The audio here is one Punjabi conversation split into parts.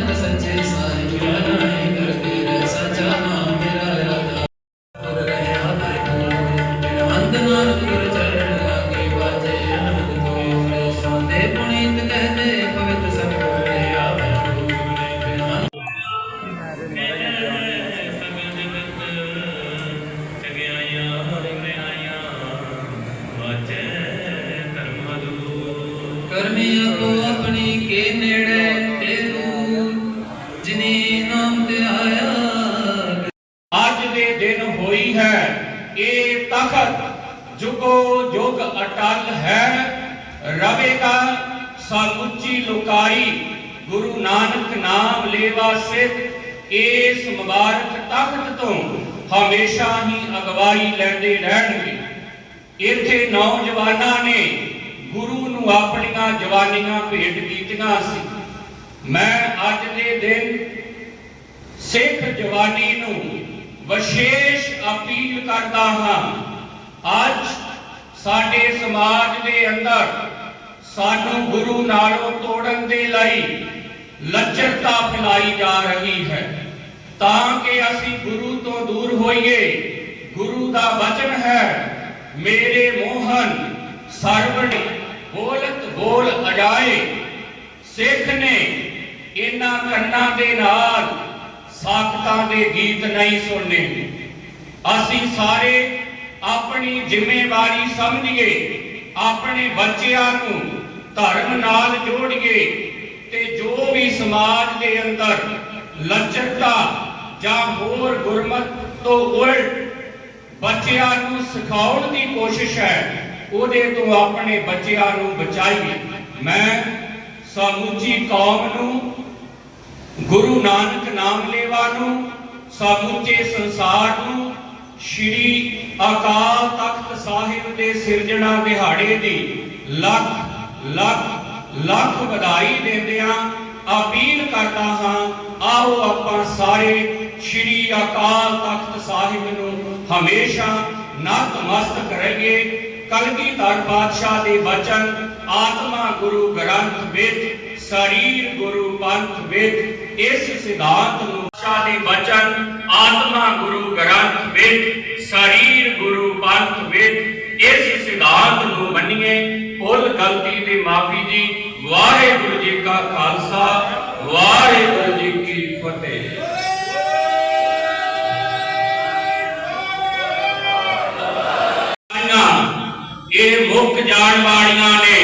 represents ਇਹ ਤਖਤ ਜੁਗੋ ਜੁਗ ਅਟਲ ਹੈ। ਰਵੇਗਾ ਸਮੁੱਚੀ ਲੁਕਾਈ, ਗੁਰੂ ਨਾਨਕ ਨਾਮ ਲੇਵਾ ਸਿੱਧ ਇਸ ਮੁਬਾਰਕ ਤਖਤ ਤੋਂ ਹਮੇਸ਼ਾ ਹੀ ਅਗਵਾਈ ਲੈਂਦੇ ਰਹਿਣਗੇ। ਇੱਥੇ ਨੌਜਵਾਨਾਂ ਨੇ ਗੁਰੂ ਨੂੰ ਆਪਣੀਆਂ ਜਵਾਨੀਆਂ ਭੇਟ ਕੀਤੀਆਂ ਸੀ। ਮੈਂ ਅੱਜ ਦੇ ਦਿਨ ਸਿੱਖ ਜਵਾਨੀ ਨੂੰ ਵਿਸ਼ੇਸ਼ ਅਪੀਲ ਕਰਦਾ ਹਾਂ, ਅੱਜ ਸਾਡੇ ਸਮਾਜ ਦੇ ਅੰਦਰ ਸਾਨੂੰ ਗੁਰੂ ਨਾਲੋਂ ਤੋੜਨ ਦੇ ਲਈ ਲੱਚਰਤਾ ਫੈਲਾਈ ਜਾ ਰਹੀ ਹੈ। ਤਾਂ ਕਿ ਅਸੀਂ ਗੁਰੂ ਤੋਂ ਦੂਰ ਹੋਈਏ, ਗੁਰੂ ਦਾ ਵਚਨ ਹੈ, ਮੇਰੇ ਮੋਹਨ ਸਰਵਣ ਬੋਲਤ ਬੋਲ ਅਜਾਏ। ਸਿੱਖ ਨੇ ਇਹਨਾਂ ਕੰਨਾਂ ਦੇ ਨਾਲ ਸਾਖਤਾਂ ਦੇ ਗੀਤ ਨਹੀਂ ਸੁਣਨੇ। ਅਸੀਂ ਸਾਰੇ ਆਪਣੀ ਜ਼ਿੰਮੇਵਾਰੀ ਸਮਝੀਏ, ਆਪਣੇ ਬੱਚਿਆਂ ਨੂੰ ਧਰਮ ਨਾਲ ਜੋੜੀਏ ਤੇ ਜੋ ਵੀ ਸਮਾਜ ਦੇ ਅੰਦਰ ਲੱਚਰਤਾ ਜਾਂ ਹੋਰ ਗੁਰਮਤ ਤੋਂ ਉਲਟ ਬੱਚਿਆਂ ਨੂੰ ਸਿਖਾਉਣ ਦੀ ਕੋਸ਼ਿਸ਼ ਹੈ, ਉਹਦੇ ਤੋਂ ਆਪਣੇ ਬੱਚਿਆਂ ਨੂੰ ਬਚਾਈਏ। ਮੈਂ ਸਮੁੱਚੀ ਕੌਮ ਨੂੰ ਗੁਰੂ ਨਾਨਕ ਨਾਮ ਲੈਵਾ ਨੂੰ ਸਮੁੱਚੇ ਸੰਸਾਰ ਨੂੰ, ਸ਼੍ਰੀ ਅਕਾਲ ਤਖਤ ਸਾਹਿਬ ਦੇ ਸਿਰਜਣਾ ਦਿਹਾੜੇ ਦੀ ਲੱਖ ਲੱਖ ਲੱਖ ਵਧਾਈ ਦਿੰਦਿਆਂ ਅਪੀਲ ਕਰਦਾ ਹਾਂ, ਆਓ ਆਪਾਂ ਸਾਰੇ ਸ਼੍ਰੀ ਅਕਾਲ ਤਖਤ ਸਾਹਿਬ ਨੂੰ ਹਮੇਸ਼ਾ ਨਤਮਸਤਕ ਰਹੀਏ। ਕਲਗੀਧਰ ਪਾਤਸ਼ਾਹ ਦੇ ਬਚਨ, ਆਤਮਾ ਗੁਰੂ ਗ੍ਰੰਥ ਵਿੱਚ, ਸਰੀਰ ਗੁਰੂ ਪੰਥ ਵਿੱਚ ਇਸ ਸਿਧਾਂਤ ਨੂੰ ਪਾਤਸ਼ਾਹ ਦੇ ਬਚਨ ਆਤਮਾ ਗੁਰੂ ਗ੍ਰੰਥ ਵਿੱਚ, ਸਰੀਰ ਗੁਰੂ ਪੰਥ ਵਿੱਚ ਇਸ ਸਿਧਾਂਤ ਨੂੰ ਮੰਨੀਏ। ਭੁੱਲ ਗਲਤੀ ਤੇ ਮਾਫੀ ਜੀ। ਵਾਹਿਗੁਰੂ ਜੀ ਕਾ ਖਾਲਸਾ, ਵਾਹਿਗੁਰੂ ਜੀ ਕੀ ਫਤਿਹ। ਇਹ ਮੁੱਕ ਜਾਣ ਵਾਲੀਆਂ ਨੇ।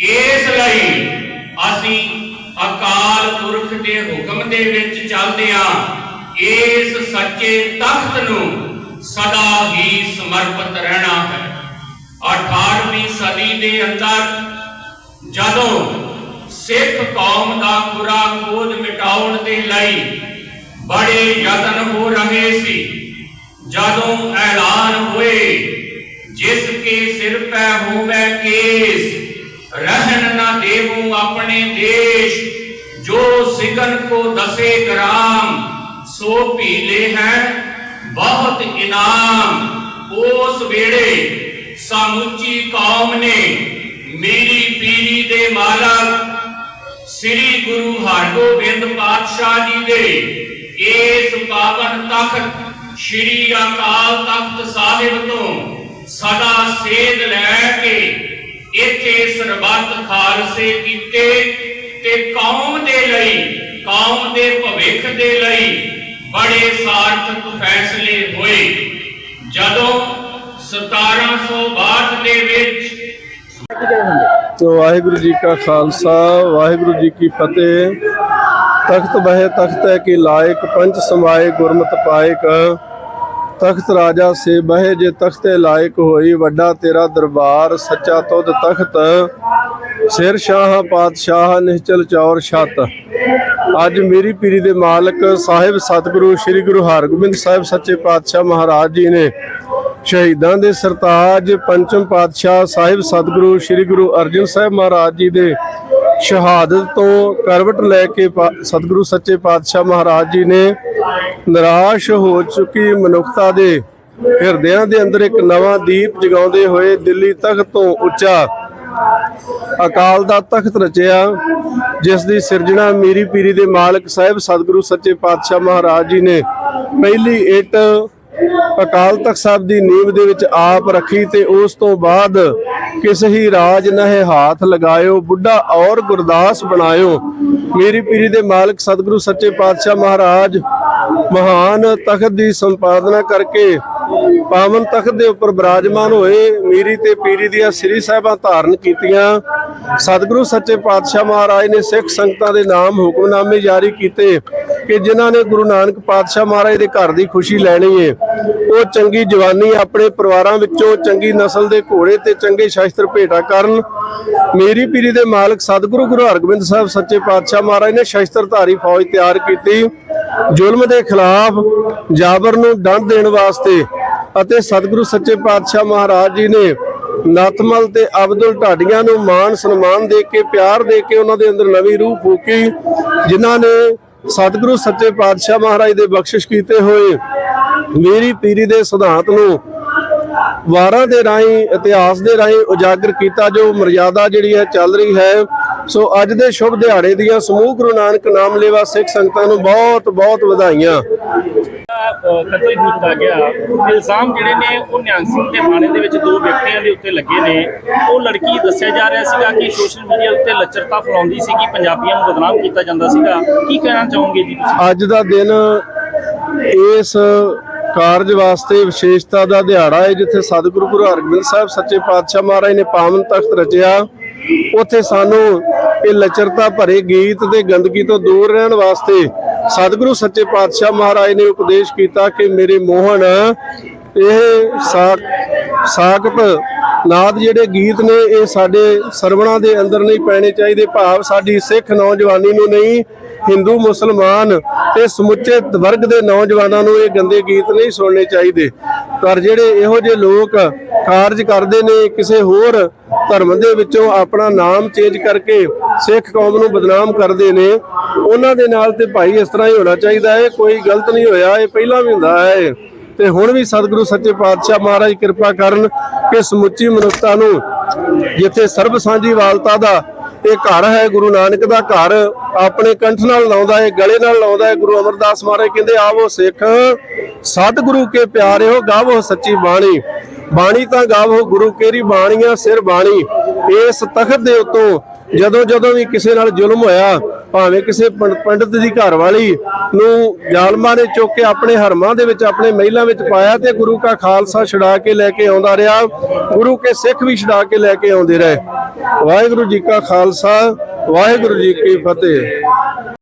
ਇਸ ਲਈ ਅਸੀਂ ਅਕਾਲ ਦੇ ਹੁਕਮ ਦੇ ਵਿੱਚ ਚੱਲਦਿਆਂ ਇਸ ਸੱਚੇ ਤਖਤ ਨੂੰ ਸਦਾ ਹੀ ਸਮਰਪਿਤ ਰਹਿਣਾ ਹੈ। 18ਵੀਂ ਸਦੀ ਦੇ ਅੰਦਰ ਜਦੋਂ ਸਿੱਖ ਕੌਮ ਦਾ ਬੁਰਾ ਖੋਜ ਮਿਟਾਉਣ ਦੇ ਲਈ ਬੜੇ ਯਤਨ ਹੋ ਰਹੇ ਸੀ, ਜਦੋਂ ਐਲਾਨ ਹੋਏ, ਜਿਸ ਕੇ ਸਿਰ ਪੈ ਹੋਵੇ ਕੇਸ, ਰਹਿਣ ਨਾ ਦੇਵੂ ਆਪਣੇ ਦੇਸ਼। ਜੋ ਸਿਗਨ ਕੋ ਦਸੇ ਗ੍ਰਾਮ, ਸੋ ਪੀਲੇ ਹੈ, ਬਹੁਤ ਇਨਾਮ। ਉਸ ਵੇੜੇ ਸਮੁੱਚੀ ਕੌਮ ਨੇ ਮੇਰੀ ਪੀਰੀ ਦੇ ਮਾਲਕ ਸ੍ਰੀ ਗੁਰੂ ਹਰਗੋਬਿੰਦ ਪਾਤਸ਼ਾਹ ਜੀ ਦੇ ਇਸ ਪਾਵਨ ਤਖਤ, ਸ੍ਰੀ ਅਕਾਲ ਤਖਤ ਸਾਹਿਬ ਤੋਂ ਸਦਾ ਸੇਧ ਲੈ ਕੇ ਇੱਥੇ ਸਰਬੱਤ ਖਾਲਸੇ ਕੀਤੇ। ਤੇ ਕੌਮ ਦੇ ਲਈ, ਕੌਮ ਦੇ ਭਵਿੱਖ ਦੇ ਲਈ ਬੜੇ ਸਾਰਥਕ ਫੈਸਲੇ ਹੋਏ। ਜਦੋਂ 1762 ਦੇ ਵਿੱਚ ਤੋ ਵਾਹਿਗੁਰੂ ਜੀ ਕਾ ਖਾਲਸਾ, ਵਾਹਿਗੁਰੂ ਜੀ ਕੀ ਫਤਿਹ। ਤਖਤ ਬਹਿ ਤਖਤ ਹੈ ਕਿ ਲਾਇਕ ਪੰਜ ਸਮਾਏ ਗੁਰਮਤ ਪਾਇਕ। ਤਖਤ ਰਾਜਾ ਸੇ ਬਹਿ ਜੇ ਤਖਤੇ ਲਾਇਕ ਹੋਈ, ਵੱਡਾ ਤੇਰਾ ਦਰਬਾਰ ਸੱਚਾ ਤੁਧ ਤਖਤ। ਸਿਰ ਸ਼ਾਹ ਪਾਤਸ਼ਾਹ ਨਿਹਚਲ ਚੌਰ ਛਤ। ਅੱਜ ਮੇਰੀ ਪੀਰੀ ਦੇ ਮਾਲਕ ਸਾਹਿਬ ਸਤਿਗੁਰੂ, ਸ੍ਰੀ ਗੁਰੂ ਹਰਗੋਬਿੰਦ ਸਾਹਿਬ ਸੱਚੇ ਪਾਤਸ਼ਾਹ ਮਹਾਰਾਜ ਜੀ ਨੇ ਸ਼ਹੀਦਾਂ ਦੇ ਸਰਤਾਜ ਪੰਚਮ ਪਾਤਸ਼ਾਹ ਸਾਹਿਬ ਸਤਿਗੁਰੂ, ਸ੍ਰੀ ਗੁਰੂ ਅਰਜਨ ਸਾਹਿਬ ਮਹਾਰਾਜ ਜੀ ਦੇ ਸ਼ਹਾਦਤ ਤੋਂ ਕਰਵਟ ਲੈ ਕੇ ਸਤਿਗੁਰੂ ਸੱਚੇ ਪਾਤਸ਼ਾਹ ਮਹਾਰਾਜ ਜੀ ਨੇ ਨਿਰਾਸ਼ ਹੋ ਚੁੱਕੀ ਮਨੁੱਖਤਾ ਦੇ ਹਿਰਦਿਆਂ ਦੇ ਅੰਦਰ ਇੱਕ ਨਵਾਂ ਦੀਪ ਜਗਾਉਂਦੇ ਹੋਏ ਦਿੱਲੀ ਤਖਤ ਤੋਂ ਉੱਚਾ ਅਕਾਲ ਦਾ ਤਖਤ ਰਚਿਆ, ਜਿਸ ਦੀ ਸਿਰਜਣਾ ਮੀਰੀ ਪੀਰੀ ਦੇ ਮਾਲਕ ਸਾਹਿਬ ਸਤਿਗੁਰੂ ਸੱਚੇ ਪਾਤਸ਼ਾਹ ਮਹਾਰਾਜ ਜੀ ਨੇ ਪਹਿਲੀ ਇੱਟ ਅਕਾਲ ਤਖਤ ਸਾਹਿਬ ਦੀ ਨੀਂਵ ਦੇ ਵਿੱਚ ਆਪ ਰੱਖੀ ਤੇ ਉਸ ਤੋਂ ਬਾਅਦ ਕਿਸੇ ਹੀ ਰਾਜ ਨਹਿ ਹਾਥ ਲਗਾਇਓ, ਬੁੱਢਾ ਔਰ ਗੁਰਦਾਸ ਬਣਾਇਓ। ਮੇਰੀ ਪੀਰੀ ਦੇ ਮਾਲਕ ਸਤਿਗੁਰੂ ਸੱਚੇ ਪਾਤਸ਼ਾਹ ਮਹਾਰਾਜ ਮਹਾਨ ਤਖਤ ਦੀ ਸੰਪਾਦਨਾ ਕਰਕੇ ਪਾਵਨ ਤਖਤ ਦੇ ਉੱਪਰ ਬਿਰਾਜਮਾਨ ਹੋਏ, ਮੀਰੀ ਤੇ ਪੀਰੀ ਦੀਆਂ ਸ੍ਰੀ ਸਾਹਿਬਾਂ ਧਾਰਨ ਕੀਤੀਆਂ। ਸਤਿਗੁਰੂ ਸੱਚੇ ਪਾਤਸ਼ਾਹ ਮਹਾਰਾਜ ਨੇ ਸਿੱਖ ਸੰਗਤਾਂ ਦੇ ਨਾਮ ਹੁਕਮਨਾਮੇ ਜਾਰੀ ਕੀਤੇ ਕਿ ਜਿਨ੍ਹਾਂ ਨੇ ਗੁਰੂ ਨਾਨਕ ਪਾਤਸ਼ਾਹ ਮਹਾਰਾਜ ਦੇ ਘਰ ਦੀ ਖੁਸ਼ੀ ਲੈਣੀ ਏ। ਉਹ ਚੰਗੀ ਜਵਾਨੀ ਆਪਣੇ ਪਰਿਵਾਰਾਂ ਵਿੱਚੋਂ ਚੰਗੀ ਨਸਲ ਦੇ ਘੋੜੇ ਤੇ ਚੰਗੇ ਸ਼ਸਤਰ ਭੇਟਾ ਕਰਨ। ਮੇਰੀ ਪੀਰੀ ਦੇ ਮਾਲਕ ਸਤਿਗੁਰੂ ਗੁਰੂ ਹਰਗੋਬਿੰਦ ਸਾਹਿਬ ਸੱਚੇ ਪਾਤਸ਼ਾਹ ਮਹਾਰਾਜ ਨੇ ਸ਼ਸਤਰਧਾਰੀ ਫੌਜ ਤਿਆਰ ਕੀਤੀ। ਜ਼ੁਲਮ ਦੇ ਖਿਲਾਫ ਜਾਬਰ ਨੂੰ ਡੰਡ ਦੇਣ ਵਾਸਤੇ ਅਤੇ ਸਤਿਗੁਰੂ ਸੱਚੇ ਪਾਤਸ਼ਾਹ ਮਹਾਰਾਜ ਜੀ ਨੇ ਨਤਮਲ ਤੇ ਅਬਦੁਲ ਢਾਡੀਆਂ ਨੂੰ ਮਾਣ ਸਨਮਾਨ ਦੇ ਕੇ, ਪਿਆਰ ਦੇ ਕੇ ਉਹਨਾਂ ਦੇ ਅੰਦਰ ਨਵੀਂ ਰੂਹ ਫੂਕੀ ਜਿਨ੍ਹਾਂ ਨੇ ਸਤਿਗੁਰੂ ਸੱਚੇ ਪਾਤਸ਼ਾਹ ਮਹਾਰਾਜ ਦੇ ਬਖਸ਼ਿਸ਼ ਕੀਤੇ ਹੋਏ, ਮੇਰੀ ਪੀਰੀ ਦੇ ਸਿਧਾਂਤ ਨੂੰ ਵਾਰਾਂ ਦੇ ਰਾਹੀਂ, ਇਤਿਹਾਸ ਦੇ ਰਾਹੀਂ ਉਜਾਗਰ ਕੀਤਾ, ਜੋ ਮਰਜ਼ਾਦਾ ਜਿਹੜੀ ਹੈ ਚੱਲ ਰਹੀ ਹੈ ਸੋ ਅੱਜ ਦੇ ਸ਼ੁਭ ਦਿਹਾੜੇ ਦੀਆਂ ਸਮੂਹ ਗੁਰੂ ਨਾਨਕ ਨਾਮ ਲੈਵਾ ਸਿੱਖ ਸੰਗਤਾਂ ਨੂੰ ਬਹੁਤ ਬਹੁਤ ਵਧਾਈਆਂ। ਕਤਲ ਕੀਤਾ ਗਿਆ। ਇਲਜ਼ਾਮ ਜਿਹੜੇ ਨੇ ਉਹ ਨਿਹੰਗ ਸਿੰਘ ਦੇ ਥਾਣੇ ਦੇ ਵਿੱਚ ਦੋ ਵਿਅਕਤੀਆਂ ਦੇ ਉੱਤੇ ਲੱਗੇ ਨੇ। ਉਹ ਲੜਕੀ ਦੱਸਿਆ ਜਾ ਰਿਹਾ ਸੀਗਾ ਕਿ ਸੋਸ਼ਲ ਮੀਡੀਆ ਉੱਤੇ ਲੱਚਰਤਾ ਫੈਲਾਉਂਦੀ ਸੀ ਕਿ ਪੰਜਾਬੀਆਂ ਨੂੰ ਬਦਨਾਮ ਕੀਤਾ ਜਾਂਦਾ ਸੀਗਾ। ਕੀ ਕਹਿਣਾ ਚਾਹੋਗੇ ਜੀ ਤੁਸੀਂ? ਅੱਜ ਦਾ ਦਿਨ ਇਸ ਕਾਰਜ ਵਾਸਤੇ ਵਿਸ਼ੇਸ਼ਤਾ ਦਾ ਦਿਹਾੜਾ ਹੈ ਜਿੱਥੇ ਸਤਿਗੁਰੂ ਗੁਰੂ ਹਰਗੋਬਿੰਦ ਸਾਹਿਬ ਸੱਚੇ ਪਾਤਸ਼ਾਹ ਮਹਾਰਾਜ ਨੇ ਪਾਵਨ ਤਖਤ ਰਚਿਆ। ਉੱਥੇ ਸਾਨੂੰ ਇਹ ਲਚਰਤਾ ਭਰੇ ਗੀਤ ਤੇ ਗੰਦਗੀ ਤੋਂ ਦੂਰ ਰਹਿਣ ਵਾਸਤੇ ਸਤਿਗੁਰੂ ਸੱਚੇ ਪਾਤਸ਼ਾਹ ਮਹਾਰਾਜ ਨੇ ਉਪਦੇਸ਼ ਕੀਤਾ ਕਿ ਮੇਰੇ ਮੋਹਨ, ਇਹ ਸਾ- ਸਾਖਤ ਨਾਦ ਜਿਹੜੇ ਗੀਤ ਨੇ, ਇਹ ਸਾਡੇ ਸਰਵਣਾ ਦੇ ਅੰਦਰ ਨਹੀਂ ਪੈਣੇ ਚਾਹੀਦੇ। ਭਾਵ ਸਾਡੀ ਸਿੱਖ ਨੌਜਵਾਨੀ ਨੂੰ ਨਹੀਂ, ਹਿੰਦੂ, ਮੁਸਲਮਾਨ ਤੇ ਸਮੁੱਚੇ ਵਰਗ ਦੇ ਨੌਜਵਾਨਾਂ ਨੂੰ ਇਹ ਗੰਦੇ ਗੀਤ ਨਹੀਂ ਸੁਣਨੇ ਚਾਹੀਦੇ। ਪਰ ਜਿਹੜੇ ਇਹੋ ਜਿਹੇ ਲੋਕ ਕਾਰਜ ਕਰਦੇ ਨੇ ਕਿਸੇ ਹੋਰ ਧਰਮ ਦੇ ਵਿੱਚੋਂ ਆਪਣਾ ਨਾਮ ਚੇਂਜ ਕਰਕੇ ਸਿੱਖ ਕੌਮ ਨੂੰ ਬਦਨਾਮ ਕਰਦੇ ਨੇ। ਉਹਨਾਂ ਦੇ ਨਾਲ ਤੇ ਭਾਈ ਇਸ ਤਰ੍ਹਾਂ ਹੀ ਹੋਣਾ ਚਾਹੀਦਾ ਹੈ। ਕੋਈ ਗਲਤ ਨਹੀਂ ਹੋਇਆ, ਇਹ ਪਹਿਲਾਂ ਵੀ ਹੁੰਦਾ ਹੈ। ਤੇ ਹੁਣ ਵੀ ਸਤਿਗੁਰੂ ਸੱਚੇ ਪਾਤਸ਼ਾਹ ਮਹਾਰਾਜ ਕਿਰਪਾ ਕਰਨ ਕਿ ਸਮੁੱਚੀ ਮਨੁੱਖਤਾ ਨੂੰ ਜਿੱਥੇ ਸਰਬ ਸਾਂਝੀ ਵਾਲਤਾ ਦਾ ਇਹ ਘਰ ਹੈ, ਗੁਰੂ ਨਾਨਕ ਦਾ ਘਰ ਆਪਣੇ ਕੰਠ ਨਾਲ ਲਾਉਂਦਾ ਹੈ, ਗਲੇ ਨਾਲ ਲਾਉਂਦਾ ਹੈ। ਗੁਰੂ ਅਮਰਦਾਸ ਮਹਾਰਾਜ ਕਹਿੰਦੇ, ਆਵੋ ਸਿੱਖ, ਸਤਿਗੁਰੂ ਕੇ ਪਿਆਰਿਓ ਗਾਵੋ ਸੱਚੀ ਬਾਣੀ। ਬਾਣੀ ਤਾਂ ਗਾਵੋ, ਗੁਰੂ ਕੇਰੀ ਬਾਣੀਆਂ ਸਿਰ ਬਾਣੀ। ਇਸ ਤਖਤ ਦੇ ਉੱਤੋਂ ਜਦੋਂ ਜਦੋਂ ਵੀ ਕਿਸੇ ਨਾਲ ਜ਼ੁਲਮ ਹੋਇਆ, ਭਾਵੇਂ ਕਿਸੇ ਪੰਡ- ਪੰਡਿਤ ਦੀ ਘਰ ਵਾਲੀ ਨੂੰ ਜ਼ਾਲਮਾਂ ਨੇ ਚੁੱਕ ਕੇ ਆਪਣੇ ਹਰਮਾਂ ਦੇ ਵਿੱਚ, ਆਪਣੇ ਮਹਿਲਾਂ ਵਿੱਚ ਪਾਇਆ ਤੇ ਗੁਰੂ ਕਾ ਖਾਲਸਾ ਛੁਡਾ ਕੇ ਲੈ ਕੇ ਆਉਂਦਾ ਰਿਹਾ। ਗੁਰੂ ਕੇ ਸਿੱਖ ਵੀ ਛੁਡਾ ਕੇ ਲੈ ਕੇ ਆਉਂਦੇ ਰਹੇ। ਵਾਹਿਗੁਰੂ ਜੀ ਕਾ ਖਾਲਸਾ, ਵਾਹਿਗੁਰੂ ਜੀ ਕੀ ਫਤਿਹ।